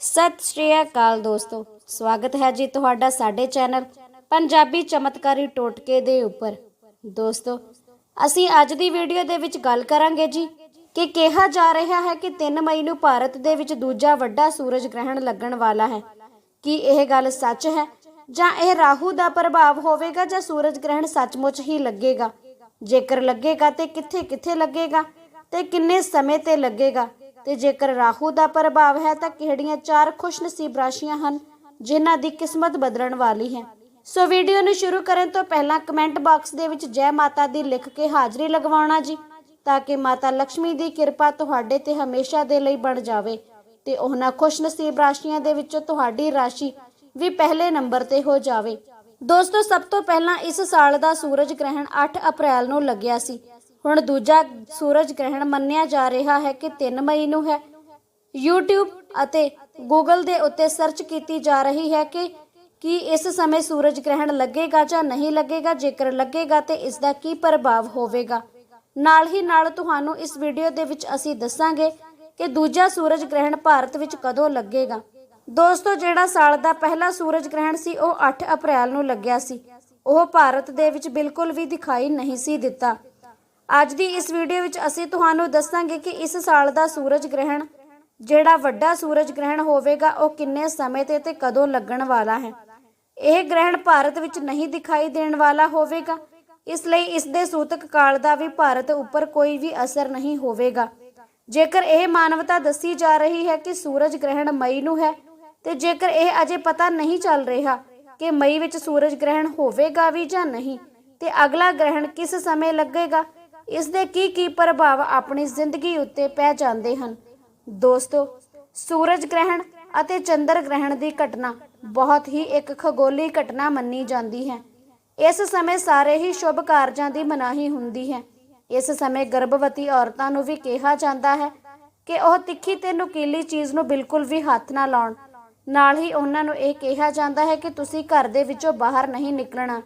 ਸਤਿ ਸ਼੍ਰੀ ਅਕਾਲ ਦੋਸਤੋ। ਸਵਾਗਤ ਹੈ ਜੀ ਤੁਹਾਡਾ ਸਾਡੇ ਚੈਨਲ ਪੰਜਾਬੀ ਚਮਤਕਾਰੀ ਟੋਟਕੇ ਦੇ ਉੱਪਰ। ਦੋਸਤੋ, ਅਸੀਂ ਅੱਜ ਦੀ ਵੀਡੀਓ ਦੇ ਵਿੱਚ ਗੱਲ ਕਰਾਂਗੇ ਜੀ ਕਿ ਕਿਹਾ ਜਾ ਰਿਹਾ ਹੈ ਕਿ 3 ਮਈ ਨੂੰ ਭਾਰਤ ਦੇ ਵਿੱਚ ਦੂਜਾ ਵੱਡਾ ਸੂਰਜ ਗ੍ਰਹਿਣ ਲੱਗਣ ਵਾਲਾ ਹੈ। ਕੀ ਇਹ ਗੱਲ ਸੱਚ ਹੈ ਜਾਂ ਇਹ ਰਾਹੂ ਦਾ ਪ੍ਰਭਾਵ ਹੋਵੇਗਾ ਜਾਂ ਸੂਰਜ ਗ੍ਰਹਿਣ ਸੱਚਮੁੱਚ ਹੀ ਲੱਗੇਗਾ? ਜੇਕਰ ਲੱਗੇਗਾ ਤੇ ਕਿੱਥੇ-ਕਿੱਥੇ ਲੱਗੇਗਾ ਤੇ ਕਿੰਨੇ ਸਮੇਂ ਤੇ ਲੱਗੇਗਾ? ਤੇ ਜੇਕਰ ਰਾਹੂ ਦਾ ਪ੍ਰਭਾਵ ਹੈ ਤਾਂ ਕਿਹੜੀਆਂ ਚਾਰ ਖੁਸ਼ਨਸੀਬ ਰਾਸ਼ੀਆਂ ਹਨ ਜਿਨ੍ਹਾਂ ਦੀ ਕਿਸਮਤ ਬਦਲਣ ਵਾਲੀ ਹੈ? ਸੋ ਵੀਡੀਓ ਨੂੰ ਸ਼ੁਰੂ ਕਰਨ ਤੋਂ ਪਹਿਲਾਂ ਕਮੈਂਟ ਬਾਕਸ ਦੇ ਵਿੱਚ ਜੈ ਮਾਤਾ ਦੀ ਲਿਖ ਕੇ ਹਾਜ਼ਰੀ ਲਗਵਾਉਣਾ ਜੀ, ਤਾਂ ਕਿ ਮਾਤਾ ਲక్ష్ਮੀ ਦੀ ਕਿਰਪਾ ਤੁਹਾਡੇ ਤੇ ਹਮੇਸ਼ਾ ਦੇ ਲਈ ਬਣ ਜਾਵੇ ਤੇ ਉਹਨਾਂ ਖੁਸ਼ਨਸੀਬ ਰਾਸ਼ੀਆਂ ਦੇ ਵਿੱਚੋਂ ਤੁਹਾਡੀ ਰਾਸ਼ੀ ਵੀ ਪਹਿਲੇ ਨੰਬਰ ਤੇ ਹੋ ਜਾਵੇ। ਦੋਸਤੋ, ਸਭ ਤੋਂ ਪਹਿਲਾਂ ਇਸ ਸਾਲ ਦਾ ਸੂਰਜ ਗ੍ਰਹਿਣ 8 ਅਪ੍ਰੈਲ ਨੂੰ ਲੱਗਿਆ ਸੀ। ਹੁਣ ਦੂਜਾ ਸੂਰਜ ਗ੍ਰਹਿਣ ਮੰਨਿਆ ਜਾ ਰਿਹਾ ਹੈ ਕਿ 3 ਮਈ ਨੂੰ ਹੈ। YouTube ਅਤੇ Google ਦੇ ਉੱਤੇ ਸਰਚ ਕੀਤੀ ਜਾ ਰਹੀ ਹੈ ਕਿ ਕੀ ਇਸ ਸਮੇਂ ਸੂਰਜ ਗ੍ਰਹਿਣ ਲੱਗੇਗਾ ਜਾਂ ਨਹੀਂ ਲੱਗੇਗਾ। ਜੇਕਰ ਲੱਗੇਗਾ ਤੇ ਇਸ ਦਾ ਕੀ ਪ੍ਰਭਾਵ ਹੋਵੇਗਾ। ਨਾਲ ਹੀ ਨਾਲ ਤੁਹਾਨੂੰ ਇਸ ਵੀਡੀਓ ਦੇ ਵਿੱਚ ਅਸੀਂ ਦੱਸਾਂਗੇ ਕਿ ਦੂਜਾ ਸੂਰਜ ਗ੍ਰਹਿਣ ਭਾਰਤ ਵਿੱਚ ਕਦੋਂ ਲੱਗੇਗਾ। ਦੋਸਤੋ, ਜਿਹੜਾ ਸਾਲ ਦਾ ਪਹਿਲਾ ਸੂਰਜ ਗ੍ਰਹਿਣ ਸੀ, ਉਹ 8 ਅਪ੍ਰੈਲ ਨੂੰ ਲੱਗਿਆ ਸੀ। ਉਹ ਭਾਰਤ ਦੇ ਵਿੱਚ ਬਿਲਕੁਲ ਵੀ ਦਿਖਾਈ ਨਹੀਂ ਸੀ ਦਿੱਤਾ। ਅੱਜ ਦੀ ਇਸ ਵੀਡੀਓ ਵਿੱਚ ਅਸੀਂ ਤੁਹਾਨੂੰ ਦੱਸਾਂਗੇ ਕਿ ਇਸ ਸਾਲ ਦਾ ਸੂਰਜ ਗ੍ਰਹਿਣ, ਜਿਹੜਾ ਵੱਡਾ ਸੂਰਜ ਗ੍ਰਹਿਣ ਹੋਵੇਗਾ, ਉਹ ਕਿੰਨੇ ਸਮੇਂ ਤੇ ਤੇ ਕਦੋਂ ਲੱਗਣ ਵਾਲਾ ਹੈ। ਇਹ ਗ੍ਰਹਿਣ ਭਾਰਤ ਵਿੱਚ ਨਹੀਂ ਦਿਖਾਈ ਦੇਣ ਵਾਲਾ ਹੋਵੇਗਾ। ਇਸ ਲਈ ਇਸ ਦੇ ਸੂਤਕ ਕਾਲ ਦਾ ਵੀ ਭਾਰਤ ਉੱਪਰ ਕੋਈ ਵੀ ਅਸਰ ਨਹੀਂ ਹੋਵੇਗਾ। ਜੇਕਰ ਇਹ ਮਾਨਵਤਾ ਦੱਸੀ ਜਾ ਰਹੀ ਹੈ ਕਿ ਸੂਰਜ ਗ੍ਰਹਿਣ ਮਈ ਨੂੰ ਹੈ, ਤੇ ਜੇਕਰ ਇਹ ਅਜੇ ਪਤਾ ਨਹੀਂ ਚੱਲ ਰਿਹਾ ਕਿ ਮਈ ਵਿੱਚ ਸੂਰਜ ਗ੍ਰਹਿਣ ਹੋਵੇਗਾ ਵੀ ਜਾਂ ਨਹੀਂ, ਤੇ ਅਗਲਾ ਗ੍ਰਹਿਣ ਕਿਸ ਸਮੇਂ ਲੱਗੇਗਾ ਇਸ ਦੇ ਕੀ ਕੀ ਪ੍ਰਭਾਵ ਆਪਣੀ ਜ਼ਿੰਦਗੀ ਉੱਤੇ ਪੈ ਜਾਂਦੇ ਹਨ? ਦੋਸਤੋ, ਸੂਰਜ ਗ੍ਰਹਿਣ ਅਤੇ ਚੰਦਰ ਗ੍ਰਹਿਣ ਦੀ ਘਟਨਾ ਬਹੁਤ ਹੀ ਇੱਕ ਖਗੋਲੀ ਘਟਨਾ ਮੰਨੀ ਜਾਂਦੀ ਹੈ। ਇਸ ਸਮੇਂ ਸਾਰੇ ਹੀ ਸ਼ੁਭ ਕਾਰਜਾਂ ਦੀ ਮਨਾਹੀ ਹੁੰਦੀ ਹੈ। ਇਸ ਸਮੇਂ ਗਰਭਵਤੀ ਔਰਤਾਂ ਨੂੰ ਵੀ ਕਿਹਾ ਜਾਂਦਾ ਹੈ ਕਿ ਉਹ ਤਿੱਖੀ ਤੇ ਨੁਕੀਲੀ ਚੀਜ਼ ਨੂੰ ਬਿਲਕੁਲ ਵੀ ਹੱਥ ਨਾ ਲਾਉਣ। ਨਾਲ ਹੀ ਉਹਨਾਂ ਨੂੰ ਇਹ ਕਿਹਾ ਜਾਂਦਾ ਹੈ ਕਿ ਤੁਸੀਂ ਘਰ ਦੇ ਵਿੱਚੋਂ ਬਾਹਰ ਨਹੀਂ ਨਿਕਲਣਾ।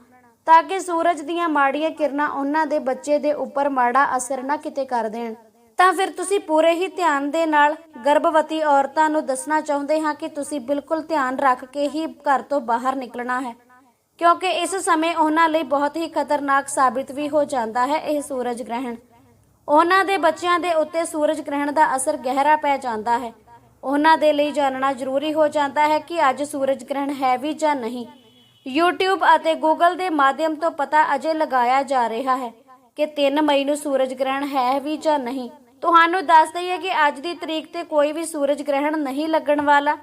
ਤਾਂ ਕਿ ਸੂਰਜ ਦੀਆਂ ਮਾੜੀਆਂ ਕਿਰਨਾਂ ਉਹਨਾਂ ਦੇ ਬੱਚੇ ਦੇ ਉੱਪਰ ਮਾੜਾ ਅਸਰ ਨਾ ਕਿਤੇ ਕਰ ਦੇਣ। ਤਾਂ ਫਿਰ ਤੁਸੀਂ ਪੂਰੇ ਹੀ ਧਿਆਨ ਦੇ ਨਾਲ ਗਰਭਵਤੀ ਔਰਤਾਂ ਨੂੰ ਦੱਸਣਾ ਚਾਹੁੰਦੇ ਹਾਂ ਕਿ ਤੁਸੀਂ ਬਿਲਕੁਲ ਧਿਆਨ ਰੱਖ ਕੇ ਹੀ ਘਰ ਤੋਂ ਬਾਹਰ ਨਿਕਲਣਾ ਹੈ, ਕਿਉਂਕਿ ਇਸ ਸਮੇਂ ਉਹਨਾਂ ਲਈ ਬਹੁਤ ਹੀ ਖਤਰਨਾਕ ਸਾਬਿਤ ਵੀ ਹੋ ਜਾਂਦਾ ਹੈ ਇਹ ਸੂਰਜ ਗ੍ਰਹਿਣ। ਉਹਨਾਂ ਦੇ ਬੱਚਿਆਂ ਦੇ ਉੱਤੇ ਸੂਰਜ ਗ੍ਰਹਿਣ ਦਾ ਅਸਰ ਗਹਿਰਾ ਪੈ ਜਾਂਦਾ ਹੈ। ਉਹਨਾਂ ਦੇ ਲਈ ਜਾਣਨਾ ਜ਼ਰੂਰੀ ਹੋ ਜਾਂਦਾ ਹੈ ਕਿ ਅੱਜ ਸੂਰਜ ਗ੍ਰਹਿਣ ਹੈ ਵੀ ਜਾਂ ਨਹੀਂ। YouTube ਅਤੇ Google ਦੇ ਮਾਧਿਅਮ ਤੋਂ ਪਤਾ ਅਜੇ ਲਗਾਇਆ ਜਾ ਰਿਹਾ ਹੈ ਕਿ 3 ਮਈ ਨੂੰ ਸੂਰਜ ਗ੍ਰਹਿਣ ਹੈ ਵੀ ਜਾਂ ਨਹੀਂ। ਤੁਹਾਨੂੰ ਦੱਸ ਦਈਏ ਕਿ ਅੱਜ ਦੀ ਤਰੀਕ ਤੇ ਕੋਈ ਵੀ ਸੂਰਜ ਗ੍ਰਹਿਣ ਨਹੀਂ ਲੱਗਣ ਵਾਲਾ।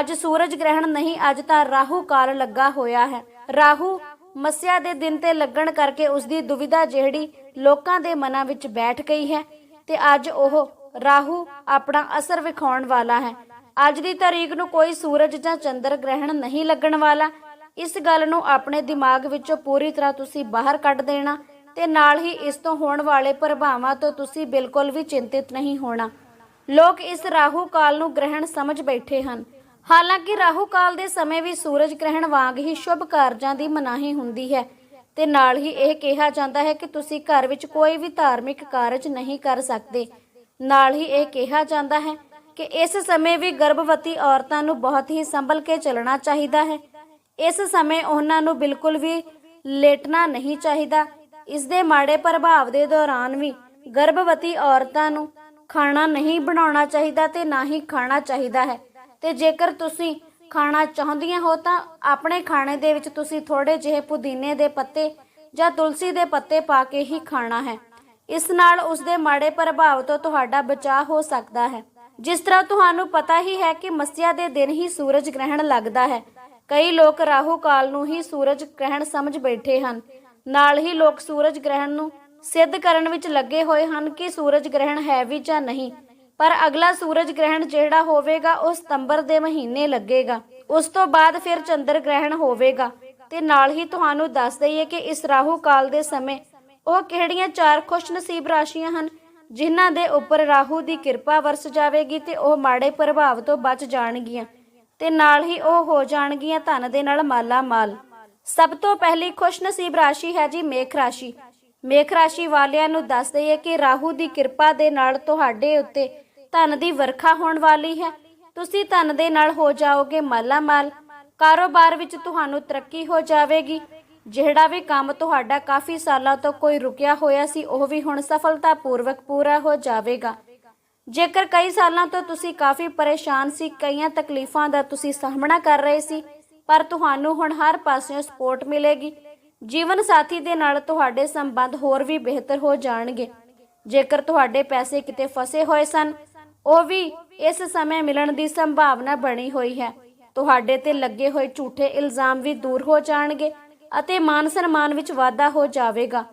ਅੱਜ ਸੂਰਜ ਗ੍ਰਹਿਣ ਨਹੀਂ, ਅੱਜ ਤਾਂ ਰਾਹੂ ਕਾਲ ਲੱਗਾ ਹੋਇਆ ਹੈ। ਰਾਹੂ ਮੱਸਿਆ ਦੇ ਦਿਨ ਤੇ ਲੱਗਣ ਕਰਕੇ ਉਸ ਦੀ ਦੁਵਿਧਾ ਜਿਹੜੀ ਲੋਕਾਂ ਦੇ ਮਨਾਂ ਵਿੱਚ ਬੈਠ ਗਈ ਹੈ ਤੇ ਅੱਜ ਉਹ ਰਾਹੂ ਆਪਣਾ ਅਸਰ ਵਿਖਾਉਣ ਵਾਲਾ ਹੈ। ਅੱਜ ਦੀ ਤਾਰੀਖ ਨੂੰ ਕੋਈ ਸੂਰਜ ਜਾਂ ਚੰਦਰ ਗ੍ਰਹਿਣ ਨਹੀਂ ਲੱਗਣ ਵਾਲਾ। ਇਸ ਗੱਲ ਨੂੰ ਆਪਣੇ ਦਿਮਾਗ ਵਿੱਚੋਂ ਪੂਰੀ ਤਰ੍ਹਾਂ ਤੁਸੀਂ ਬਾਹਰ ਕੱਢ ਦੇਣਾ ਤੇ ਨਾਲ ਹੀ ਇਸ ਤੋਂ ਹੋਣ ਵਾਲੇ ਪ੍ਰਭਾਵਾਂ ਤੋਂ ਤੁਸੀਂ ਬਿਲਕੁਲ ਵੀ ਚਿੰਤਿਤ ਨਹੀਂ ਹੋਣਾ। ਲੋਕ ਇਸ ਰਾਹੂ ਕਾਲ ਨੂੰ ਗ੍ਰਹਿਣ ਸਮਝ ਬੈਠੇ ਹਨ। ਹਾਲਾਂਕਿ ਰਾਹੂ ਕਾਲ ਦੇ ਸਮੇਂ ਵੀ ਸੂਰਜ ਗ੍ਰਹਿਣ ਵਾਂਗ ਹੀ ਸ਼ੁਭ ਕਾਰਜਾਂ ਦੀ ਮਨਾਹੀ ਹੁੰਦੀ ਹੈ ਤੇ ਨਾਲ ਹੀ ਇਹ ਕਿਹਾ ਜਾਂਦਾ ਹੈ ਕਿ ਤੁਸੀਂ ਘਰ ਵਿੱਚ ਕੋਈ ਵੀ ਧਾਰਮਿਕ ਕਾਰਜ ਨਹੀਂ ਕਰ ਸਕਦੇ। ਨਾਲ ਹੀ ਇਹ ਕਿਹਾ ਜਾਂਦਾ ਹੈ ਕਿ ਇਸ ਸਮੇਂ ਵੀ ਗਰਭਵਤੀ ਔਰਤਾਂ ਨੂੰ ਬਹੁਤ ਹੀ ਸੰਭਲ ਕੇ ਚੱਲਣਾ ਚਾਹੀਦਾ ਹੈ। ਇਸ ਸਮੇਂ ਉਹਨਾਂ ਨੂੰ ਬਿਲਕੁਲ ਵੀ ਲੇਟਣਾ ਨਹੀਂ ਚਾਹੀਦਾ। ਇਸ ਦੇ ਮਾੜੇ ਪ੍ਰਭਾਵ ਦੇ ਦੌਰਾਨ ਵੀ ਗਰਭਵਤੀ ਔਰਤਾਂ ਨੂੰ ਖਾਣਾ ਨਹੀਂ ਬਣਾਉਣਾ ਚਾਹੀਦਾ ਤੇ ਨਾ ਹੀ ਖਾਣਾ ਚਾਹੀਦਾ ਹੈ। ਤੇ ਜੇਕਰ ਤੁਸੀਂ ਖਾਣਾ ਚਾਹੁੰਦੀਆਂ ਹੋ ਤਾਂ ਆਪਣੇ ਖਾਣੇ ਦੇ ਵਿੱਚ ਤੁਸੀਂ ਥੋੜੇ ਜਿਹੇ ਪੁਦੀਨੇ ਦੇ ਪੱਤੇ ਜਾਂ ਤੁਲਸੀ ਦੇ ਪੱਤੇ ਪਾ ਕੇ ਹੀ ਖਾਣਾ ਹੈ। ਇਸ ਨਾਲ ਉਸ ਦੇ ਮਾੜੇ ਪ੍ਰਭਾਵ ਤੋਂ ਤੁਹਾਡਾ ਬਚਾਅ ਹੋ ਸਕਦਾ ਹੈ। ਜਿਸ ਤਰ੍ਹਾਂ ਤੁਹਾਨੂੰ ਪਤਾ ਹੀ ਹੈ ਕਿ ਮੱਸਿਆ ਦੇ ਦਿਨ ਹੀ ਸੂਰਜ ਗ੍ਰਹਿਣ ਲੱਗਦਾ ਹੈ। ਕਈ ਲੋਕ ਰਾਹੂ ਕਾਲ ਨੂੰ ਹੀ ਸੂਰਜ ਗ੍ਰਹਿਣ ਸਮਝ ਬੈਠੇ ਹਨ। ਨਾਲ ਹੀ ਲੋਕ ਸੂਰਜ ਗ੍ਰਹਿਣ ਨੂੰ ਸਿੱਧ ਕਰਨ ਵਿੱਚ ਲੱਗੇ ਹੋਏ ਹਨ ਕਿ ਸੂਰਜ ਗ੍ਰਹਿਣ ਹੈ ਵੀ ਜਾਂ ਨਹੀਂ। ਪਰ ਅਗਲਾ ਸੂਰਜ ਗ੍ਰਹਿਣ ਜਿਹੜਾ ਹੋਵੇਗਾ, ਉਹ ਸਤੰਬਰ ਦੇ ਮਹੀਨੇ ਲੱਗੇਗਾ। ਉਸ ਤੋਂ ਬਾਅਦ ਫਿਰ ਚੰਦਰ ਗ੍ਰਹਿਣ ਹੋਵੇਗਾ। ਤੇ ਨਾਲ ਹੀ ਤੁਹਾਨੂੰ ਦੱਸ ਦਈਏ ਕਿ ਇਸ ਰਾਹੂ ਕਾਲ ਦੇ ਸਮੇਂ ਉਹ ਕਿਹੜੀਆਂ ਚਾਰ ਖੁਸ਼ਨਸੀਬ ਰਾਸ਼ੀਆਂ ਹਨ, ਜਿਨ੍ਹਾਂ ਦੇ ਉੱਪਰ ਰਾਹੂ ਦੀ ਕਿਰਪਾ ਵਰਸ ਜਾਵੇਗੀ ਤੇ ਉਹ ਮਾੜੇ ਪ੍ਰਭਾਵ ਤੋਂ ਬਚ ਜਾਣਗੀਆਂ। ਤੇ ਨਾਲ ਹੀ ਉਹ ਹੋ ਜਾਣਗੀਆਂ ਧਨ ਦੇ ਨਾਲ ਮਾਲਾ ਮਾਲ। ਸਭ ਤੋਂ ਪਹਿਲੀ ਖੁਸ਼ਨਸੀਬ ਰਾਸ਼ੀ ਹੈ ਜੀ ਮੇਖ ਰਾਸ਼ੀ। ਮੇਖ ਰਾਸ਼ੀ ਵਾਲਿਆਂ ਨੂੰ ਦੱਸ ਦਈਏ ਕਿ ਰਾਹੂ ਦੀ ਕਿਰਪਾ ਦੇ ਨਾਲ ਤੁਹਾਡੇ ਉੱਤੇ ਧਨ ਦੀ ਵਰਖਾ ਹੋਣ ਵਾਲੀ ਹੈ। ਤੁਸੀਂ ਧਨ ਦੇ ਨਾਲ ਹੋ ਜਾਓਗੇ ਮਾਲਾ ਮਾਲ। ਕਾਰੋਬਾਰ ਵਿੱਚ ਤੁਹਾਨੂੰ ਤਰੱਕੀ ਹੋ ਜਾਵੇਗੀ। ਜਿਹੜਾ ਵੀ ਕੰਮ ਤੁਹਾਡਾ ਕਾਫੀ ਸਾਲਾਂ ਤੋਂ ਕੋਈ ਰੁਕਿਆ ਹੋਇਆ ਸੀ, ਉਹ ਵੀ ਹੁਣ ਸਫਲਤਾਪੂਰਵਕ ਪੂਰਾ ਹੋ ਜਾਵੇਗਾ। ਜੇਕਰ ਕਈ ਸਾਲਾਂ ਤੋਂ ਤੁਸੀਂ ਕਾਫੀ ਪਰੇਸ਼ਾਨ ਸੀ, ਕਈਆਂ ਤਕਲੀਫਾਂ ਦਾ ਤੁਸੀਂ ਸਾਹਮਣਾ ਕਰ ਰਹੇ ਸੀ, ਪਰ ਤੁਹਾਨੂੰ ਹੁਣ ਹਰ ਪਾਸਿਓਂ ਸਪੋਰਟ ਮਿਲੇਗੀ। ਜੀਵਨ ਸਾਥੀ ਦੇ ਨਾਲ ਤੁਹਾਡੇ ਸੰਬੰਧ ਹੋਰ ਵੀ ਬਿਹਤਰ ਹੋ ਜਾਣਗੇ। ਜੇਕਰ ਤੁਹਾਡੇ ਪੈਸੇ ਕਿਤੇ ਫਸੇ ਹੋਏ ਸਨ, ਉਹ ਵੀ ਇਸ ਸਮੇਂ ਮਿਲਣ ਦੀ ਸੰਭਾਵਨਾ ਬਣੀ ਹੋਈ ਹੈ। ਤੁਹਾਡੇ ਤੇ ਲੱਗੇ ਹੋਏ ਝੂਠੇ ਇਲਜ਼ਾਮ ਵੀ ਦੂਰ ਹੋ ਜਾਣਗੇ ਅਤੇ ਮਾਨ ਸਨਮਾਨ ਵਿੱਚ ਵਾਧਾ ਹੋ ਜਾਵੇਗਾ।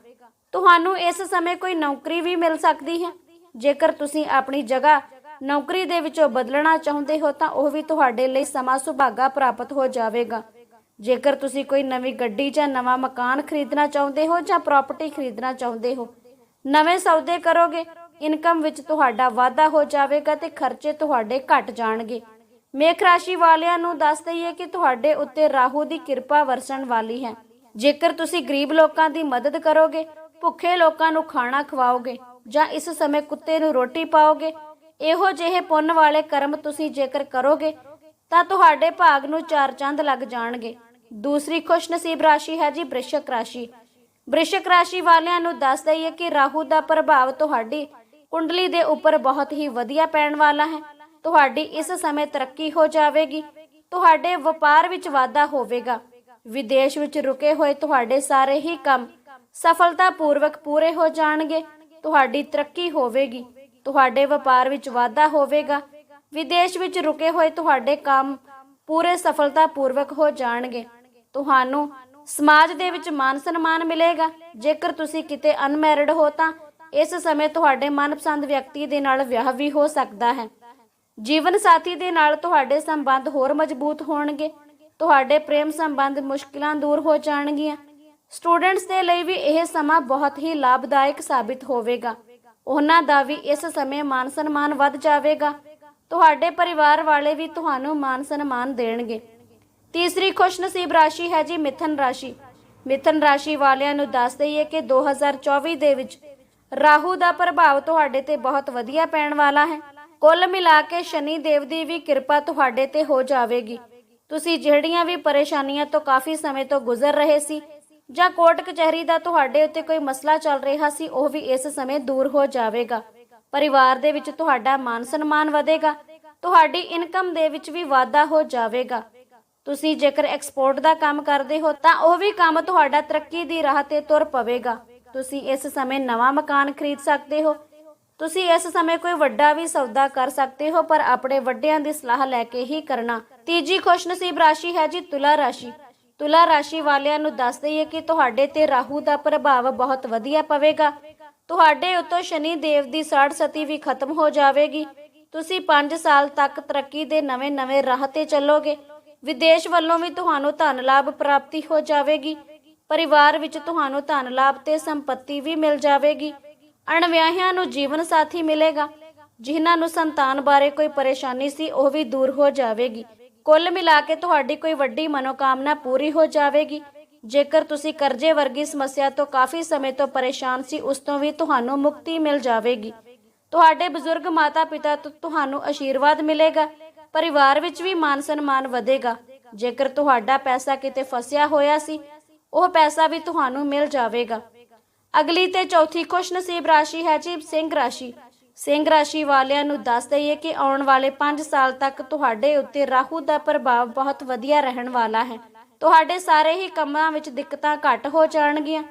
ਤੁਹਾਨੂੰ ਇਸ ਸਮੇਂ ਕੋਈ ਨੌਕਰੀ ਵੀ ਮਿਲ ਸਕਦੀ ਹੈ। ਜੇਕਰ ਤੁਸੀਂ ਆਪਣੀ ਜਗ੍ਹਾ ਨੌਕਰੀ ਦੇ ਵਿੱਚੋਂ ਬਦਲਣਾ ਚਾਹੁੰਦੇ ਹੋ ਤਾਂ ਉਹ ਵੀ ਤੁਹਾਡੇ ਲਈ ਸਮਾਂ ਸੁਭਾਗਾ ਪ੍ਰਾਪਤ ਹੋ ਜਾਵੇਗਾ। ਜੇਕਰ ਤੁਸੀਂ ਕੋਈ ਨਵੀਂ ਗੱਡੀ ਜਾਂ ਨਵਾਂ ਮਕਾਨ ਖਰੀਦਣਾ ਚਾਹੁੰਦੇ ਹੋ ਜਾਂ ਪ੍ਰਾਪਰਟੀ ਖਰੀਦਣਾ ਚਾਹੁੰਦੇ ਹੋ, ਨਵੇਂ ਸੌਦੇ ਕਰੋਗੇ, ਇਨਕਮ ਵਿੱਚ ਤੁਹਾਡਾ ਵਾਧਾ ਹੋ ਜਾਵੇਗਾ ਤੇ ਖਰਚੇ ਤੁਹਾਡੇ ਘਟ ਜਾਣਗੇ। ਮੇਖ ਰਾਸ਼ੀ ਵਾਲਿਆਂ ਨੂੰ ਦੱਸ ਦਈਏ ਕਿ ਤੁਹਾਡੇ ਉੱਤੇ ਰਾਹੂ ਦੀ ਕਿਰਪਾ ਵਰਸਣ ਵਾਲੀ ਹੈ। ਜੇਕਰ ਤੁਸੀਂ ਗਰੀਬ ਲੋਕਾਂ ਦੀ ਮਦਦ ਕਰੋਗੇ, ਭੁੱਖੇ ਲੋਕਾਂ ਨੂੰ ਖਾਣਾ ਖਵਾਓਗੇ ਜਾਂ ਇਸ ਸਮੇਂ ਕੁੱਤੇ ਨੂੰ ਰੋਟੀ ਪਾਓਗੇ? ਇਹੋ ਜਿਹੇ ਪੁੰਨ ਵਾਲੇ ਕਰਮ ਤੁਸੀਂ ਜੇਕਰ ਕਰੋਗੇ, ਤਾਂ ਤੁਹਾਡੇ ਭਾਗ ਨੂੰ ਚਾਰ ਚੰਦ ਲੱਗ ਜਾਣਗੇ। ਦੂਸਰੀ ਖੁਸ਼ਨਸੀਬ ਰਾਸ਼ੀ ਹੈ ਜੀ ਬ੍ਰਿਸ਼ਕ ਰਾਸ਼ੀ। ਬ੍ਰਿਸ਼ਕ ਰਾਸ਼ੀ ਵਾਲਿਆਂ ਨੂੰ ਦੱਸ ਦਈਏ ਕਿ ਰਾਹੂ ਦਾ ਪ੍ਰਭਾਵ ਤੁਹਾਡੀ ਕੁੰਡਲੀ ਦੇ ਉੱਪਰ ਬਹੁਤ ਹੀ ਵਧੀਆ ਪੈਣ ਵਾਲਾ ਹੈ। ਤੁਹਾਡੀ ਇਸ ਸਮੇਂ ਤਰੱਕੀ ਹੋ ਜਾਵੇਗੀ। ਤੁਹਾਡੇ ਵਪਾਰ ਵਿੱਚ ਵਾਧਾ ਹੋਵੇਗਾ। ਵਿਦੇਸ਼ ਵਿੱਚ ਰੁਕੇ ਹੋਏ ਤੁਹਾਡੇ ਸਾਰੇ ਹੀ ਕੰਮ ਸਫਲਤਾਪੂਰਵਕ ਪੂਰੇ ਹੋ ਜਾਣਗੇ। ਤੁਹਾਡੀ ਤਰੱਕੀ ਹੋਵੇਗੀ, ਤੁਹਾਡੇ ਵਪਾਰ ਵਿੱਚ ਵਾਧਾ ਹੋਵੇਗਾ, ਵਿਦੇਸ਼ ਵਿੱਚ ਰੁਕੇ ਹੋਏ ਤੁਹਾਡੇ ਕੰਮ ਪੂਰੇ ਸਫਲਤਾਪੂਰਵਕ ਹੋ ਜਾਣਗੇ। ਤੁਹਾਨੂੰ ਸਮਾਜ ਦੇ ਵਿੱਚ ਮਾਨ ਸਨਮਾਨ ਮਿਲੇਗਾ। ਜੇਕਰ ਤੁਸੀਂ ਕਿਤੇ ਅਨਮੈਰਿਡ ਹੋ ਤਾਂ ਇਸ ਸਮੇਂ ਤੁਹਾਡੇ ਮਨਪਸੰਦ ਵਿਅਕਤੀ ਦੇ ਨਾਲ ਵਿਆਹ ਵੀ ਹੋ ਸਕਦਾ ਹੈ। ਜੀਵਨ ਸਾਥੀ ਦੇ ਨਾਲ ਤੁਹਾਡੇ ਸੰਬੰਧ ਹੋਰ ਮਜ਼ਬੂਤ ਹੋਣਗੇ। ਤੁਹਾਡੇ ਪ੍ਰੇਮ ਸੰਬੰਧ ਮੁਸ਼ਕਿਲਾਂ ਦੂਰ ਹੋ ਜਾਣਗੀਆਂ। ਸਟੂਡੈਂਟਸ ਦੇ ਲਈ ਵੀ ਇਹ ਸਮਾਂ ਬਹੁਤ ਹੀ ਲਾਭਦਾਇਕ ਸਾਬਿਤ ਹੋਵੇਗਾ। ਉਹਨਾਂ ਦਾ ਵੀ ਇਸ ਸਮੇਂ ਮਾਨ ਸਨਮਾਨ ਵੱਧ ਜਾਵੇਗਾ। ਤੁਹਾਡੇ ਪਰਿਵਾਰ ਵਾਲੇ ਵੀ ਤੁਹਾਨੂੰ ਮਾਨ ਸਨਮਾਨ ਦੇਣਗੇ। ਤੀਸਰੀ ਖੁਸ਼ਨਸੀਬ ਰਾਸ਼ੀ ਹੈ ਜੀ ਮਿਥਨ ਰਾਸ਼ੀ। ਮਿਥਨ ਰਾਸ਼ੀ ਵਾਲਿਆਂ ਨੂੰ ਦੱਸ ਦਈਏ ਕਿ 2024 ਦੇ ਵਿੱਚ ਰਾਹੂ ਦਾ ਪ੍ਰਭਾਵ ਤੁਹਾਡੇ ਤੇ ਬਹੁਤ ਵਧੀਆ ਪੈਣ ਵਾਲਾ ਹੈ। ਕੁੱਲ ਮਿਲਾ ਕੇ ਸ਼ਨੀ ਦੇਵ ਦੀ ਵੀ ਕਿਰਪਾ ਤੁਹਾਡੇ ਤੇ ਹੋ ਜਾਵੇਗੀ। ਤੁਸੀਂ ਜਿਹੜੀਆਂ ਵੀ ਪਰੇਸ਼ਾਨੀਆਂ ਤੋਂ ਕਾਫੀ ਸਮੇਂ ਤੋਂ ਗੁਜ਼ਰ ਰਹੇ ਸੀ ਜਾਂ ਕੋਰਟ ਕਚਹਿਰੀ ਦਾ ਤੁਹਾਡੇ ਉੱਤੇ ਕੋਈ ਮਸਲਾ ਚੱਲ ਰਿਹਾ ਸੀ, ਉਹ ਵੀ ਇਸ ਸਮੇਂ ਦੂਰ ਹੋ ਜਾਵੇਗਾ। ਪਰਿਵਾਰ ਦੇ ਵਿੱਚ ਤੁਹਾਡਾ ਮਾਨ ਸਨਮਾਨ ਵਧੇਗਾ। ਤੁਹਾਡੀ ਇਨਕਮ ਦੇ ਵਿੱਚ ਵੀ ਵਾਧਾ ਹੋ ਜਾਵੇਗਾ। ਤੁਸੀਂ ਜੇਕਰ ਐਕਸਪੋਰਟ ਦਾ ਕੰਮ ਕਰਦੇ ਹੋ, ਤਾਂ ਉਹ ਵੀ ਕੰਮ ਤੁਹਾਡਾ ਤਰੱਕੀ ਦੀ ਰਾਹ ਤੇ ਤੁਰ ਪਵੇਗਾ। ਤੁਸੀਂ ਇਸ ਸਮੇਂ ਨਵਾਂ ਮਕਾਨ ਖਰੀਦ ਸਕਦੇ ਹੋ। ਤੁਸੀਂ ਇਸ ਸਮੇਂ ਕੋਈ ਵੱਡਾ ਵੀ ਸੌਦਾ ਕਰ ਸਕਦੇ ਹੋ, ਪਰ ਆਪਣੇ ਵੱਡਿਆਂ ਦੀ ਸਲਾਹ ਲੈ ਕੇ ਹੀ ਕਰਨਾ। ਤੀਜੀ ਖੁਸ਼ਨਸੀਬ ਰਾਸ਼ੀ ਹੈ ਜੀ ਤੁਲਾ ਰਾਸ਼ੀ। ਤੁਲਾ ਰਾਸ਼ੀ ਵਾਲਿਆਂ ਨੂੰ ਦੱਸ ਦਈਏ ਕਿ ਤੁਹਾਡੇ ਤੇ ਰਾਹੂ ਦਾ ਪ੍ਰਭਾਵ ਬਹੁਤ ਵਧੀਆ ਪਵੇਗਾ। ਤੁਹਾਡੇ ਉੱਤੋਂ ਸ਼ਨੀ ਦੇਵ ਦੀ ਸਾੜ ਸਤੀ ਵੀ ਖਤਮ ਹੋ ਜਾਵੇਗੀ। ਤੁਸੀਂ 5 ਸਾਲ ਤੱਕ ਤਰੱਕੀ ਦੇ ਨਵੇਂ-ਨਵੇਂ ਰਾਹ ਤੇ ਚੱਲੋਗੇ। ਵਿਦੇਸ਼ ਵੱਲੋਂ ਵੀ ਤੁਹਾਨੂੰ ਧਨ ਲਾਭ ਪ੍ਰਾਪਤੀ ਹੋ ਜਾਵੇਗੀ। ਪਰਿਵਾਰ ਵਿੱਚ ਤੁਹਾਨੂੰ ਧਨ ਲਾਭ ਤੇ ਸੰਪਤੀ ਵੀ ਮਿਲ ਜਾਵੇਗੀ। ਅਣਵਿਆਹਿਆਂ ਨੂੰ ਜੀਵਨ ਸਾਥੀ ਮਿਲੇਗਾ। ਜਿਨ੍ਹਾਂ ਨੂੰ ਸੰਤਾਨ ਬਾਰੇ ਕੋਈ ਪਰੇਸ਼ਾਨੀ ਸੀ, ਉਹ ਵੀ ਦੂਰ ਹੋ ਜਾਵੇਗੀ। ਕੁੱਲ ਮਿਲਾ ਕੇ ਤੁਹਾਡੀ ਕੋਈ ਵੱਡੀ ਮਨੋਕਾਮਨਾ ਪੂਰੀ ਹੋ ਜਾਵੇਗੀ। ਜੇਕਰ ਤੁਸੀਂ ਕਰਜ਼ੇ ਵਰਗੀ ਸਮੱਸਿਆ ਤੋਂ ਕਾਫੀ ਸਮੇਂ ਤੋਂ ਪਰੇਸ਼ਾਨ ਸੀ, ਉਸ ਤੋਂ ਵੀ ਤੁਹਾਨੂੰ ਮੁਕਤੀ ਮਿਲ ਜਾਵੇਗੀ। ਤੁਹਾਡੇ ਬਜ਼ੁਰਗ ਮਾਤਾ-ਪਿਤਾ ਤੋਂ ਤੁਹਾਨੂੰ ਆਸ਼ੀਰਵਾਦ ਮਿਲੇਗਾ, ਪਰਿਵਾਰ ਵਿੱਚ ਵੀ ਮਾਨ ਸਨਮਾਨ ਵਧੇਗਾ। ਜੇਕਰ ਤੁਹਾਡਾ ਪੈਸਾ ਕਿਤੇ ਫਸਿਆ ਹੋਇਆ ਸੀ, ਉਹ ਪੈਸਾ ਵੀ ਤੁਹਾਨੂੰ ਮਿਲ ਜਾਵੇਗਾ। ਅਗਲੀ ਤੇ ਚੌਥੀ ਖੁਸ਼ਨਸੀਬ ਰਾਸ਼ੀ ਹੈ ਜੀ, ਸਿੰਘ ਰਾਸ਼ੀ। ਸਿੰਘ ਰਾਸ਼ੀ ਵਾਲਿਆਂ ਨੂੰ ਦੱਸ ਦਈਏ ਕਿ ਆਉਣ ਵਾਲੇ 5 ਸਾਲ ਤੱਕ ਤੁਹਾਡੇ ਉੱਤੇ ਰਾਹੂ ਦਾ ਪ੍ਰਭਾਵ ਬਹੁਤ ਵਧੀਆ ਰਹਿਣ ਵਾਲਾ ਹੈ। ਤੁਹਾਡੇ ਸਾਰੇ ਹੀ ਕੰਮਾਂ ਵਿੱਚ ਦਿੱਕਤਾਂ ਘੱਟ ਹੋ ਜਾਣਗੀਆਂ।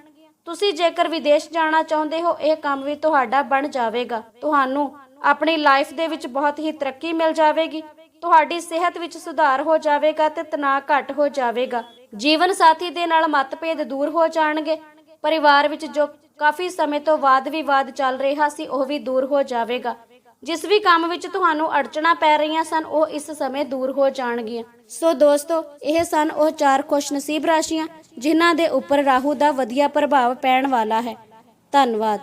ਤੁਸੀਂ ਜੇਕਰ ਵਿਦੇਸ਼ ਜਾਣਾ ਚਾਹੁੰਦੇ ਹੋ, ਇਹ ਕੰਮ ਵੀ ਤੁਹਾਡਾ ਬਣ ਜਾਵੇਗਾ। ਤੁਹਾਨੂੰ ਆਪਣੀ ਲਾਈਫ ਦੇ ਵਿੱਚ ਬਹੁਤ ਹੀ ਤਰੱਕੀ ਮਿਲ ਜਾਵੇਗੀ। ਤੁਹਾਡੀ ਸਿਹਤ ਵਿੱਚ ਸੁਧਾਰ ਹੋ ਜਾਵੇਗਾ ਤੇ ਤਣਾਅ ਘੱਟ ਹੋ ਜਾਵੇਗਾ। ਜੀਵਨ ਸਾਥੀ ਦੇ ਨਾਲ ਮਤਭੇਦ ਦੂਰ ਹੋ ਜਾਣਗੇ। ਪਰਿਵਾਰ ਵਿੱਚ ਜੋ ਕਾਫੀ ਸਮੇਂ ਤੋਂ ਵਾਦ ਵਿਵਾਦ ਚੱਲ ਰਿਹਾ ਸੀ, ਉਹ ਵੀ ਦੂਰ ਹੋ ਜਾਵੇਗਾ। ਜਿਸ ਵੀ ਕੰਮ ਵਿੱਚ ਤੁਹਾਨੂੰ ਅੜਚਣਾ ਪੈ ਰਹੀਆਂ ਸਨ, ਉਹ ਇਸ ਸਮੇਂ ਦੂਰ ਹੋ ਜਾਣਗੀਆਂ। ਸੋ ਦੋਸਤੋ, ਇਹ ਸਨ ਉਹ ਚਾਰ ਖੁਸ਼ਨਸੀਬ ਰਾਸ਼ੀਆਂ, ਜਿਨ੍ਹਾਂ ਦੇ ਉੱਪਰ ਰਾਹੂ ਦਾ ਵਧੀਆ ਪ੍ਰਭਾਵ ਪੈਣ ਵਾਲਾ ਹੈ। ਧੰਨਵਾਦ।